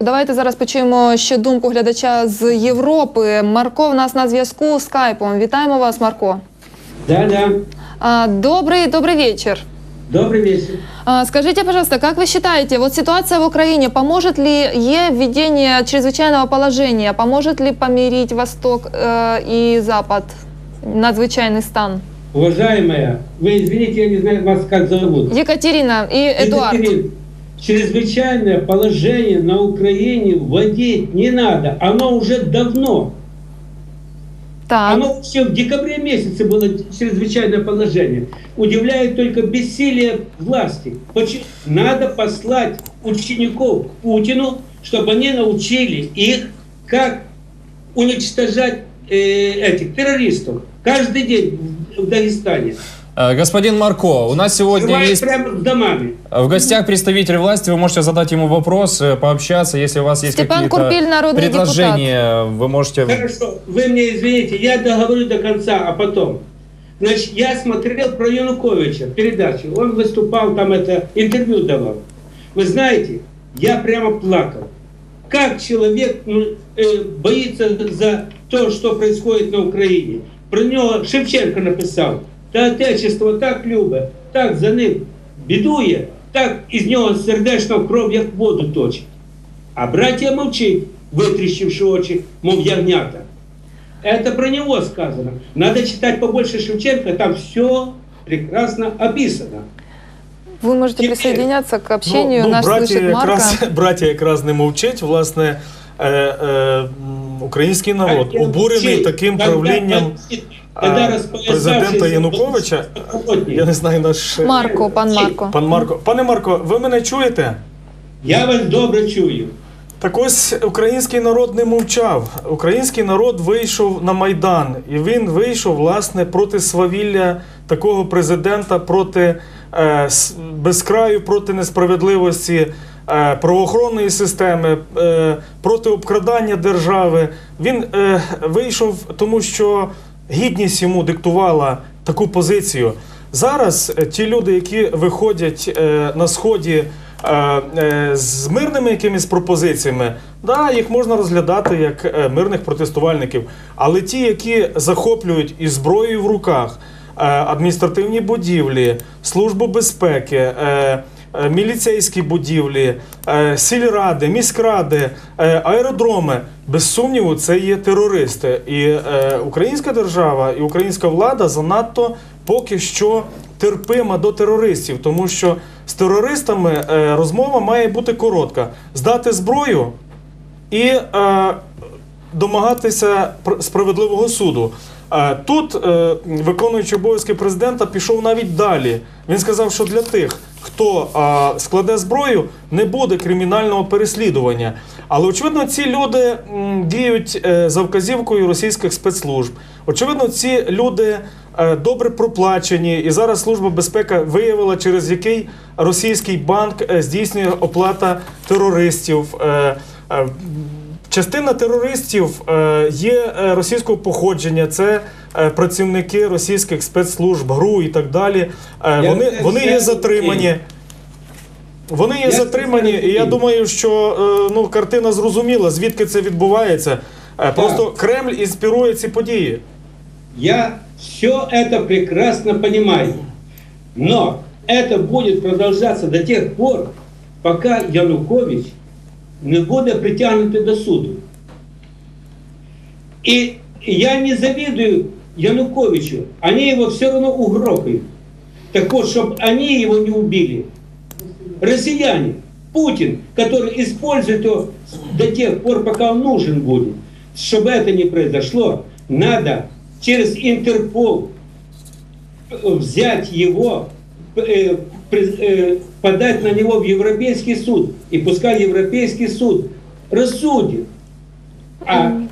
Давайте зараз почуємо ще думку глядача з Європи. Марко в нас на зв'язку скайпом. Вітаємо вас, Марко. Да, да. А, Добрый, добрый вечер. Добрый вечер. А, Скажите, пожалуйста, как вы считаете, вот ситуация в Украине, поможет ли ей введение чрезвычайного положения, поможет ли помирить Восток э, и Запад, надзвычайный стан? Уважаемая, вы извините, я не знаю вас как зовут. Екатерина и Эдуард. Екатерина, Чрезвычайное положение на Украине вводить не надо. Оно уже давно. Так, Оно еще в декабре месяце было чрезвычайное положение. Удивляет только бессилие власти. Надо послать учеников к Путину, чтобы они научили их, как уничтожать э, этих террористов. Каждый день в Дагестане. Э, Господин Марко, у нас сегодня Срывают есть прямо с домами. в гостях представитель власти. Вы можете задать ему вопрос, э, пообщаться. Если у вас есть Степан какие-то Курпиль, народный предложения, вы можете... Хорошо, вы мне извините, я договорю до конца, а потом. Значит, я смотрел про Януковича передачу. Он выступал, там это интервью давал. Вы знаете, я прямо плакал. Как человек ну, э, боится за то, что происходит на Украине. Про нього Шевченко написав Та отечество так любить, так за ним бідує, так із нього сердечно кров, як воду точить. А братья мовчить, витріщивши очі, мов ягнята. Это про него сказано. Надо читать побольше Шевченко, там все прекрасно описано. вы можете теперь- присоединяться к общению. ну, Наш браті слышит Марка. якраз, браті якраз не мовчить. Власне, е, е, м, український народ А я обурений мовчив, таким когда- правлінням когда а, розпоясавшись Президента Януковича. Я не знаю наш Марко, пан Марко. пан Марко. Пане Марко, ви мене чуєте? Я вас добре чую. Так ось український народ не мовчав. Український народ вийшов на Майдан, і він вийшов власне проти свавілля такого президента, проти е, безкраю, проти несправедливості е, правоохоронної системи, е, проти обкрадання держави. Він е, вийшов, тому що гідність йому диктувала таку позицію. Зараз е, ті люди, які виходять е, на сході е, з мирними якимись пропозиціями, да, їх можна розглядати як мирних протестувальників. Але ті, які захоплюють із зброєю в руках адміністративні будівлі, службу безпеки. Е, Міліцейські будівлі, е, сільради, міськради, е, аеродроми. Без сумніву, це є терористи. І українська держава і українська влада занадто поки що терпима до терористів, тому що з терористами розмова має бути коротка: здати зброю і домагатися пр- справедливого суду. Тут виконуючий обов'язки президента пішов навіть далі. Він сказав, що для тих, хто е, складе зброю, не буде кримінального переслідування. Але очевидно, ці люди м, діють е, за вказівкою російських спецслужб. Очевидно, ці люди е, добре проплачені, і зараз служба безпеки виявила, через який російський банк е, здійснює оплата терористів. Е, е, Частина терористів е, є е, російського походження, це працівники російських спецслужб, ГРУ і так далі. Е, Вони, це вони є затримані. Вони є Я затримані, і я думаю, що е, ну, картина зрозуміла, звідки це відбувається. Е, Просто Кремль інспірує ці події. Я все это прекрасно понимаю. Но это будет продолжаться до тех пор, пока Янукович не буде притягнутий до суду. И я не завидую Януковичу. Они его все равно угрохают. Так вот, чтобы они его не убили. Россияне, Путин, который использует его до тех пор, пока он нужен будет. Чтобы это не произошло, надо через Интерпол э, взять его, э, э, подать на него в Европейский суд. И пускай Европейский суд рассудит. А,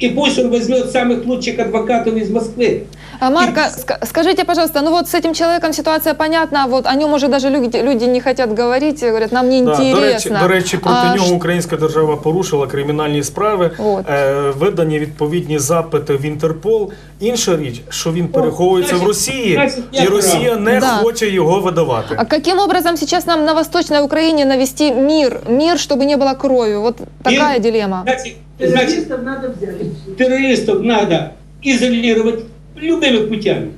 и пусть он возьмет самых лучших адвокатов из Москвы. А, Марко, ска- скажите, пожалуйста, ну вот с этим человеком ситуация понятна, вот о нем уже даже люди, люди не хотят говорить, говорят, нам не Да, до, речі, интересно. до речі, проти А нього ш- українська держава порушила кримінальні справи, От. е, видані відповідні запити в Інтерпол. Інша річ, що він переховується в значить- Росії, значить, я і Росія прав. не Да. хоче його видавати. А каким образом сейчас нам на Восточной Украине навести мир, мир, чтобы не было крови? Вот такая Мир? дилемма. Значит, значит, надо взять. террористов надо изолировать любыми путями.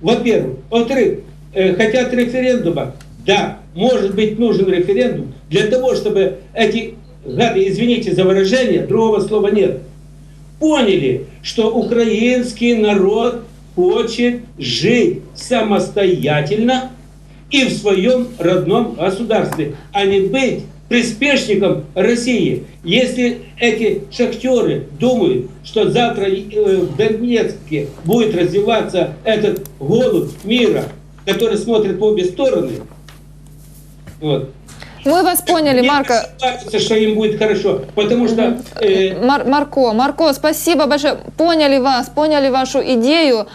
Во-первых. Во-вторых, э, хотят референдума. Да, может быть нужен референдум для того, чтобы эти гады, извините за выражение, другого слова нет, поняли, что украинский народ хочет жить самостоятельно и в своем родном государстве, а не быть приспешником России. Если эти шахтеры думают, что завтра э, в Донецке будет развиваться этот голубь мира, который смотрит по обе стороны, вот, Мы вас поняли, не Марко. ошибаются, что им будет хорошо, потому что э, Мар- Марко, Марко, спасибо большое. Поняли вас, поняли вашу идею.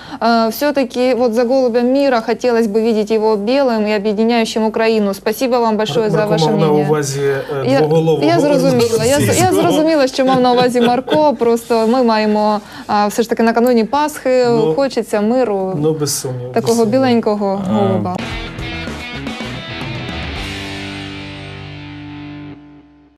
все-таки вот за голубем мира хотелось бы видеть его белым и объединяющим Украину. Спасибо вам большое за Марко ваше мав на мнение. увазі е, Я, двоголового я зрозуміла. Я, я російського. зрозуміла, що мав на увазі Марко. Просто ми маємо а, все ж таки накануні Пасхи. Ну, хочеться миру, Ну, без сумніву. без такого сумніву. біленького голуба.